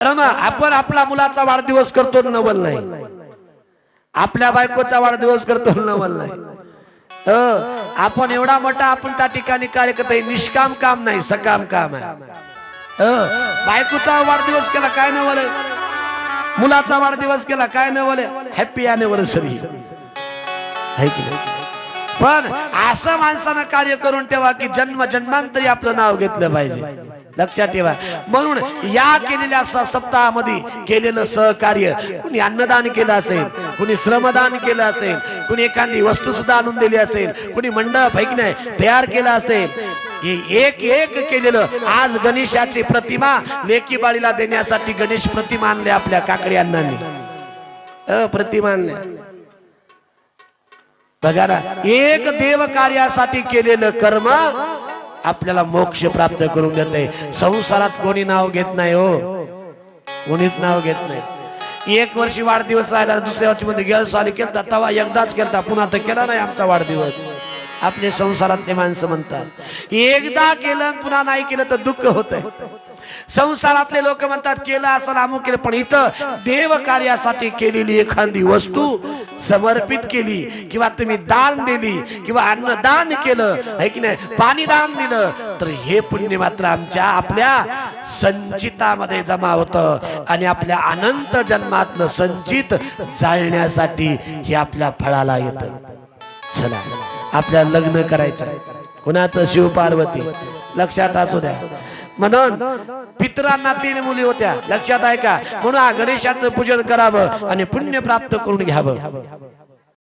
आपण आपला मुलाचा वाढदिवस करतो नवल नाही. आपल्या बायकोचा वाढदिवस करतो नवल नाही. आपण एवढा मोठा आपण त्या ठिकाणी कार्य करतो निष्काम काम नाही सकाम काम आहे. बायकोचा वाढदिवस केला काय नवल मुलाचा वाढदिवस केला काय नवल हॅपी अॅनिव्हर्सरी पण असं माणसानं कार्य करून ठेवा की जन्म जन्मांतरी आपलं नाव घेतलं पाहिजे. लक्षात ठेवा. म्हणून या केलेल्या स- सप्ताहामध्ये केलेलं सहकार्य कुणी अन्नदान केलं असेल कुणी श्रमदान केलं असेल कुणी एखादी वस्तू सुद्धा आणून दिली असेल कुणी मंडळ फैकण्या तयार केलं असेल हे एक एक केलेलं आज गणेशाची प्रतिमा लेकी बाळीला देण्यासाठी गणेश प्रतिमा आणले आपल्या काकडी अण्णांनी. अ, प्रतिमा आणल्या बघा ना एक देव कार्यासाठी केलेलं कर्म आपल्याला मोक्ष प्राप्त करून देते. संसारात कोणी नाव घेत नाही हो. कोणीच नाव घेत नाही. एक वर्षी वाढदिवस राहिला दुसऱ्या वर्षी मध्ये गेल साली केलता तवा एकदाच केलता पुन्हा तर केला नाही आमचा वाढदिवस. आपले संसारातले माणसं म्हणतात. एकदा केलं पुन्हा नाही केलं तर दुःख होत संसारातले लोक म्हणतात केलं असं अमुक केलं पण इथं देव कार्यासाठी केलेली एखादी वस्तू समर्पित केली किंवा तुम्ही दान दिली किंवा अन्नदान केलं आहे की नाही? पाणी दान दिलं तर हे पुण्य मात्र आमच्या आपल्या संचितामध्ये जमा होतं. आणि आपल्या अनंत जन्मातलं संचित जाळण्यासाठी हे आपल्या फळाला येतं. चला आपल्या लग्न करायचं. कुणाचं शिव पार्वती? लक्षात असू द्या. म्हणून पितरांना तीन मुली होत्या. लक्षात आहे का? म्हणून गणेशाचं पूजन करावं आणि पुण्य प्राप्त करून घ्यावं.